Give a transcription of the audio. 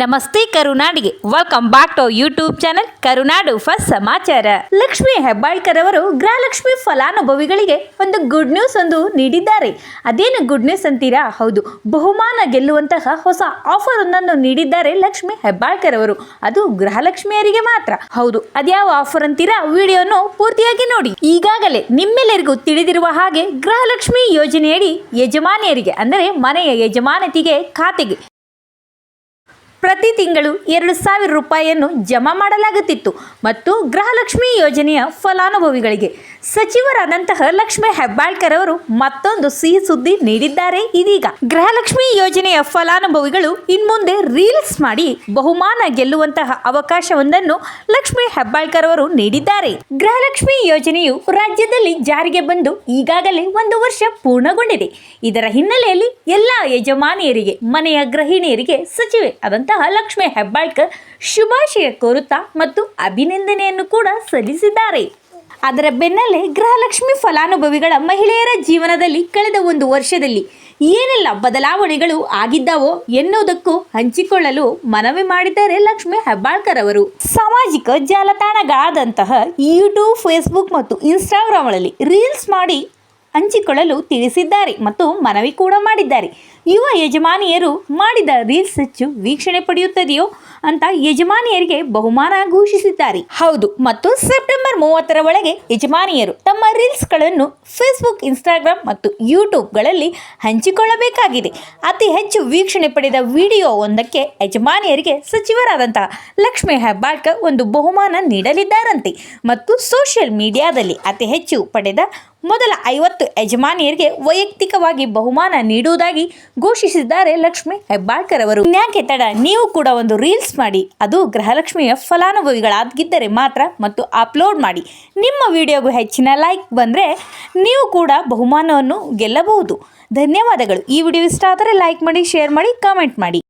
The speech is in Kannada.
ನಮಸ್ತೆ ಕರುನಾಡಿಗೆ. Welcome back to YouTube channel Karunadu first ಸಮಾಚಾರ. ಲಕ್ಷ್ಮಿ ಹೆಬ್ಬಾಳ್ಕರ್ ಅವರು ಗೃಹಲಕ್ಷ್ಮಿ ಫಲಾನುಭವಿಗಳಿಗೆ ಒಂದು ಗುಡ್ ನ್ಯೂಸ್ ಒಂದು ನೀಡಿದ್ದಾರೆ. ಅದೇನು ಗುಡ್ ನ್ಯೂಸ್ ಅಂತೀರಾ? ಹೌದು, ಬಹುಮಾನ ಗೆಲ್ಲುವಂತಹ ಹೊಸ ಆಫರ್ ಒಂದನ್ನು ನೀಡಿದ್ದಾರೆ ಲಕ್ಷ್ಮಿ ಹೆಬ್ಬಾಳ್ಕರ್ ಅವರು. ಅದು ಗೃಹಲಕ್ಷ್ಮಿಯರಿಗೆ ಮಾತ್ರ. ಹೌದು, ಅದ್ಯಾವ ಆಫರ್ ಅಂತೀರಾ? ವಿಡಿಯೋನು ಪೂರ್ತಿಯಾಗಿ ನೋಡಿ. ಈಗಾಗಲೇ ನಿಮ್ಮೆಲ್ಲರಿಗೂ ತಿಳಿದಿರುವ ಹಾಗೆ ಗೃಹಲಕ್ಷ್ಮಿ ಯೋಜನೆಯಡಿ ಯಜಮಾನಿಯರಿಗೆ, ಅಂದರೆ ಮನೆಯ ಯಜಮಾನತಿಗೆ ಖಾತೆಗೆ ಪ್ರತಿ ತಿಂಗಳು ಎರಡು ಸಾವಿರ ರೂಪಾಯಿಯನ್ನು ಜಮಾ ಮಾಡಲಾಗುತ್ತಿತ್ತು ಮತ್ತು ಗೃಹಲಕ್ಷ್ಮಿ ಯೋಜನೆಯ ಫಲಾನುಭವಿಗಳಿಗೆ ಸಚಿವರಾದಂತಹ ಲಕ್ಷ್ಮಿ ಹೆಬ್ಬಾಳ್ಕರ್ ಅವರು ಮತ್ತೊಂದು ಸಿಹಿ ಸುದ್ದಿ ನೀಡಿದ್ದಾರೆ ಇದೀಗ. ಗೃಹಲಕ್ಷ್ಮಿ ಯೋಜನೆಯ ಫಲಾನುಭವಿಗಳು ಇನ್ಮುಂದೆ ರೀಲ್ಸ್ ಮಾಡಿ ಬಹುಮಾನ ಗೆಲ್ಲುವಂತಹ ಅವಕಾಶವೊಂದನ್ನು ಲಕ್ಷ್ಮಿ ಹೆಬ್ಬಾಳ್ಕರ್ ಅವರು ನೀಡಿದ್ದಾರೆ. ಗೃಹಲಕ್ಷ್ಮಿ ಯೋಜನೆಯು ರಾಜ್ಯದಲ್ಲಿ ಜಾರಿಗೆ ಬಂದು ಈಗಾಗಲೇ ಒಂದು ವರ್ಷ ಪೂರ್ಣಗೊಂಡಿದೆ. ಇದರ ಹಿನ್ನೆಲೆಯಲ್ಲಿ ಎಲ್ಲಾ ಯಜಮಾನಿಯರಿಗೆ, ಮನೆಯ ಗೃಹಿಣಿಯರಿಗೆ ಸಚಿವೆ ಆದಂತಹ ಲಕ್ಷ್ಮಿ ಹೆಬ್ಬಾಳ್ಕರ್ ಶುಭಾಶಯ ಕೋರುತ್ತಾ ಮತ್ತು ಅಭಿನಂದನೆಯನ್ನು ಕೂಡ ಸಲ್ಲಿಸಿದ್ದಾರೆ. ಅದರ ಬೆನ್ನಲ್ಲೇ ಗೃಹಲಕ್ಷ್ಮಿ ಫಲಾನುಭವಿಗಳ ಮಹಿಳೆಯರ ಜೀವನದಲ್ಲಿ ಕಳೆದ ಒಂದು ವರ್ಷದಲ್ಲಿ ಏನೆಲ್ಲ ಬದಲಾವಣೆಗಳು ಆಗಿದ್ದಾವೋ ಎನ್ನುವುದಕ್ಕೂ ಹಂಚಿಕೊಳ್ಳಲು ಮನವಿ ಮಾಡಿದ್ದಾರೆ ಲಕ್ಷ್ಮಿ ಹೆಬ್ಬಾಳ್ಕರ್ ಅವರು. ಸಾಮಾಜಿಕ ಜಾಲತಾಣಗಳಾದಂತಹ ಯೂಟ್ಯೂಬ್ ಫೇಸ್ಬುಕ್ ಮತ್ತು ಇನ್ಸ್ಟಾಗ್ರಾಮ್ಗಳಲ್ಲಿ ರೀಲ್ಸ್ ಮಾಡಿ ಹಂಚಿಕೊಳ್ಳಲು ತಿಳಿಸಿದ್ದಾರೆ ಮತ್ತು ಮನವಿ ಕೂಡ ಮಾಡಿದ್ದಾರೆ. ಯುವ ಯಜಮಾನಿಯರು ಮಾಡಿದ ರೀಲ್ಸ್ ಹೆಚ್ಚು ವೀಕ್ಷಣೆ ಪಡೆಯುತ್ತದೆಯೋ ಅಂತ ಯಜಮಾನಿಯರಿಗೆ ಬಹುಮಾನ ಘೋಷಿಸಿದ್ದಾರೆ. ಹೌದು, ಮತ್ತು ಸೆಪ್ಟೆಂಬರ್ ಮೂವತ್ತರ ಒಳಗೆ ಯಜಮಾನಿಯರು ತಮ್ಮ ರೀಲ್ಸ್ಗಳನ್ನು ಫೇಸ್ಬುಕ್, ಇನ್ಸ್ಟಾಗ್ರಾಮ್ ಮತ್ತು ಯೂಟ್ಯೂಬ್ಗಳಲ್ಲಿ ಹಂಚಿಕೊಳ್ಳಬೇಕಾಗಿದೆ. ಅತಿ ಹೆಚ್ಚು ವೀಕ್ಷಣೆ ಪಡೆದ ವಿಡಿಯೋ ಒಂದಕ್ಕೆ ಯಜಮಾನಿಯರಿಗೆ ಸಚಿವರಾದಂತಹ ಲಕ್ಷ್ಮೀ ಹೆಬ್ಬಾಳ್ಕರ್ ಒಂದು ಬಹುಮಾನ ನೀಡಲಿದ್ದಾರಂತೆ. ಮತ್ತು ಸೋಷಿಯಲ್ ಮೀಡಿಯಾದಲ್ಲಿ ಅತಿ ಹೆಚ್ಚು ಪಡೆದ ಮೊದಲ ಐವತ್ತು ಯಜಮಾನಿಯರಿಗೆ ವೈಯಕ್ತಿಕವಾಗಿ ಬಹುಮಾನ ನೀಡುವುದಾಗಿ ಘೋಷಿಸಿದ್ದಾರೆ ಲಕ್ಷ್ಮಿ ಹೆಬ್ಬಾಳ್ಕರ್ ಅವರು. ಇನ್ಯಾಕೆ ತಡ? ನೀವು ಕೂಡ ಒಂದು ರೀಲ್ಸ್ ಮಾಡಿ. ಅದು ಗೃಹಲಕ್ಷ್ಮಿಯ ಫಲಾನುಭವಿಗಳಾಗಿದ್ದರೆ ಮಾತ್ರ ಮತ್ತು ಅಪ್ಲೋಡ್ ಮಾಡಿ. ನಿಮ್ಮ ವಿಡಿಯೋಗೂ ಹೆಚ್ಚಿನ ಲೈಕ್ ಬಂದರೆ ನೀವು ಕೂಡ ಬಹುಮಾನವನ್ನು ಗೆಲ್ಲಬಹುದು. ಧನ್ಯವಾದಗಳು. ಈ ವಿಡಿಯೋ ಇಷ್ಟ ಆದರೆ ಲೈಕ್ ಮಾಡಿ, ಶೇರ್ ಮಾಡಿ, ಕಾಮೆಂಟ್ ಮಾಡಿ.